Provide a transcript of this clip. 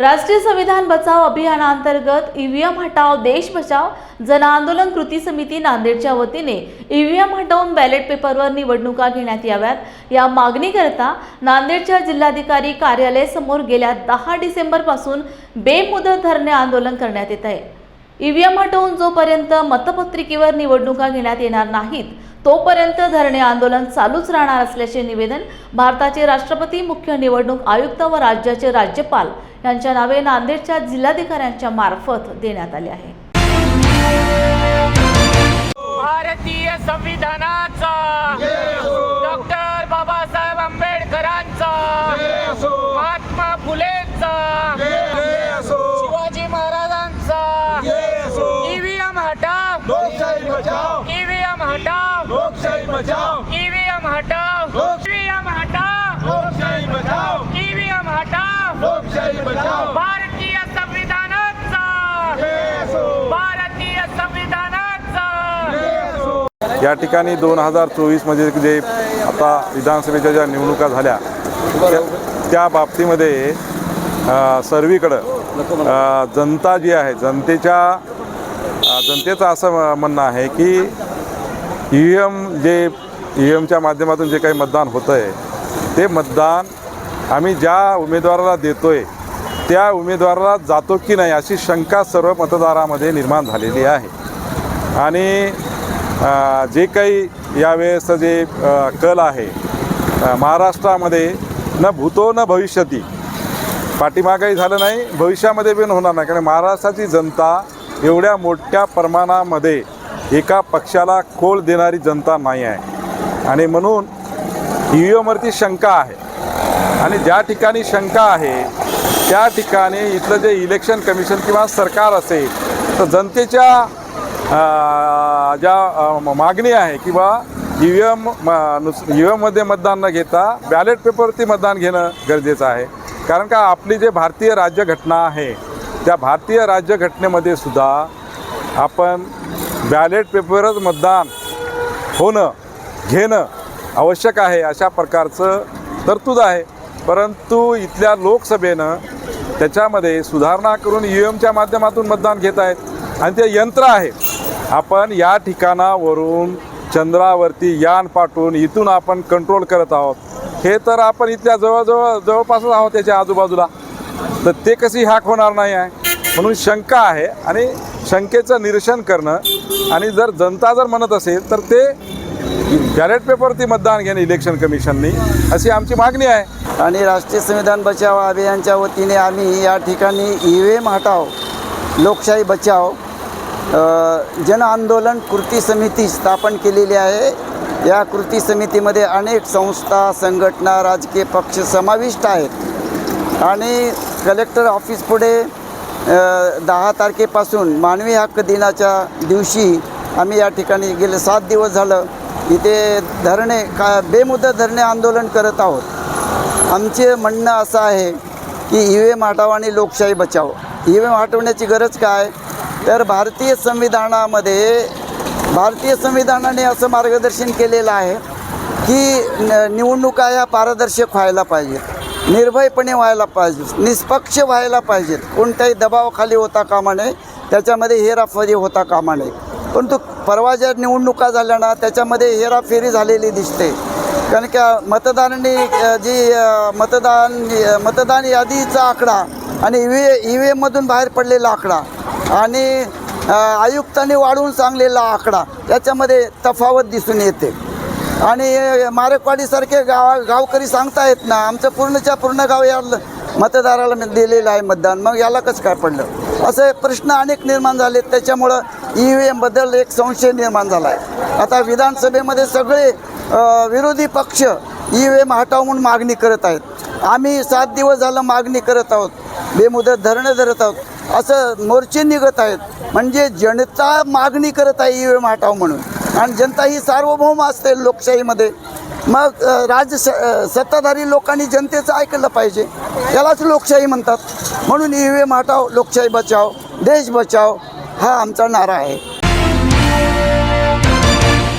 राष्ट्रीय संविधान बचाव अभियानांतर्गत ईव्हीएम हटाव देश बचाव जन आंदोलन कृती समिती नांदेडच्या वतीने ईव्हीएम हटवून बॅलेट पेपरवर निवडणुका घेण्यात याव्यात. या मागणीकरता नांदेडच्या जिल्हाधिकारी कार्यालय समोर गेल्या दहा डिसेंबरपासून बेमुदत धरणे आंदोलन करण्यात येत आहे. ईव्हीएम हटवून जोपर्यंत मतपत्रिकेवर निवडणुका घेण्यात येणार नाहीत तोपर्यंत धरणे आंदोलन चालूच राहणार असल्याचे निवेदन भारताचे राष्ट्रपती मुख्य निवडणूक आयुक्त व राज्याचे राज्यपाल यांच्या नावे नांदेडच्या जिल्हाधिकाऱ्यांच्या मार्फत देण्यात आले आहे. भारतीय संविधानाचा डॉक्टर बाबासाहेब आंबेडकरांचा महात्मा फुलेंचा ईव्हीएम हटाव लोक- ईव्हीएम हटाव लोकशाही बचाव ईव्हीएम हटाव लोकशाही बचाव भारतीय संविधानाचा भारतीय संविधानाचा या ठिकाणी दोन हजार चोवीसमध्ये जे आता विधानसभेच्या ज्या निवडणुका झाल्या त्या- बाबतीमध्ये सर्वीकडं जनता जी आहे जनतेच्या जनतेचं असं म्हणणं आहे की E V M E V V एमच्या माध्यमातून जे काही मतदान होतं आहे ते मतदान आम्ही ज्या उमेदवाराला देतोय त्या उमेदवाराला जातो की नाही अशी शंका सर्व मतदारामध्ये निर्माण झालेली आहे. आणि जे काही यावेळेसचं जे कल आहे महाराष्ट्रामध्ये न भूतो न भविष्यती पाठीमागही झालं नाही भविष्यामध्ये पण होणार नाही. कारण महाराष्ट्राची जनता एवढ्या मोठ्या प्रमाणामध्ये एका पक्षाला कोल देणारी जनता नाही आहे. आणि म्हणून ई व्ही एमवरती शंका आहे. आणि ज्या ठिकाणी शंका आहे त्या ठिकाणी इथलं जे इलेक्शन कमिशन किंवा सरकार असेल तर जनतेच्या ज्या मागणी आहे किंवा E V M E V एममध्ये मतदान न घेता बॅलेट पेपरवरती मतदान घेणं गरजेचं आहे. कारण का आपली जे भारतीय राज्यघटना आहे त्या भारतीय राज्यघटनेमध्ये सुद्धा आपण बॅलेट पेपरच मतदान होणं घेणं आवश्यक आहे अशा प्रकारचं तरतूद आहे. परंतु इथल्या लोकसभेनं त्याच्यामध्ये सुधारणा करून ई एमच्या माध्यमातून मतदान घेत आहेत. आणि ते यंत्र आहे. आपण या ठिकाणावरून चंद्रावरती यान पाठवून इथून आपण कंट्रोल करत आहोत. हे तर आपण इथल्या जवळजवळ जवळपासच आहोत त्याच्या आजूबाजूला. तर ते कशी हॅक होणार नाही आहे? म्हणून शंका आहे आणि शंकेचं निरसन करणं आणि जर जनता जर म्हणत असेल तर ते बॅलेट पेपरवरती मतदान घेणे इलेक्शन कमिशननी अशी आमची मागणी आहे. आणि राष्ट्रीय संविधान बचाव अभियानच्या वतीने आम्ही या ठिकाणी ई व्ही एम हटाव लोकशाही बचाव जन आंदोलन कृती समिती स्थापन केलेली आहे. या कृती समितीमध्ये अनेक संस्था संघटना राजकीय पक्ष समाविष्ट आहेत. आणि कलेक्टर ऑफिसपुढे पुढे दहा तारखेपासून मानवी हक्क दिनाच्या दिवशी आम्ही या ठिकाणी गेले. सात दिवस झालं. इथे धरणे का बेमुदत धरणे आंदोलन करत आहोत. आमचे म्हणणं असं आहे की ई व्ही एम हटाव आणि लोकशाही बचाव. ई व्ही एम हटवण्याची गरज काय? तर भारतीय संविधानामध्ये भारतीय संविधानाने असं मार्गदर्शन केलेलं आहे की न निवडणुका या पारदर्शक व्हायला पाहिजेत. निर्भयपणे व्हायला पाहिजे निष्पक्ष व्हायला पाहिजेत. कोणत्याही दबावाखाली होता कामा नये त्याच्यामध्ये हेराफेरी होता कामा नये. परंतु परवा ज्या निवडणुका झाल्या ना त्याच्यामध्ये हेराफेरी झालेली दिसते. कारण का मतदारांनी जी मतदान मतदान यादीचा आकडा आणि ई व्ही ई व्ही एममधून बाहेर पडलेला आकडा आणि आयुक्तांनी वाढवून सांगलेला आकडा त्याच्यामध्ये तफावत दिसून येते. आणि मारेकवाडीसारखे गाव गावकरी सांगतायत ना आमचं पूर्णच्या पूर्ण गाव या मतदाराला दिलेलं आहे मतदान. मग याला कसं काय पडलं? असे प्रश्न अनेक निर्माण झालेत. त्याच्यामुळं ई व्ही एमबद्दल एक संशय निर्माण झाला आहे आता विधानसभेमध्ये सगळे विरोधी पक्ष ई व्ही एम हटाव म्हणून मागणी करत आहेत. आम्ही सात दिवस झालं मागणी करत आहोत. बेमुदत धरणं धरत आहोत. असं मोर्चे निघत आहेत. म्हणजे जनता मागणी करत आहे ई व्ही एम हटाव म्हणून. आणि जनता ही सार्वभौम असते लोकशाहीमध्ये. मग राज्य स सत्ताधारी लोकांनी जनतेचं ऐकलं पाहिजे. त्यालाच लोकशाही म्हणतात. म्हणून ई व्ही एम हटाव लोकशाही बचाव देश बचाव हा आमचा नारा आहे.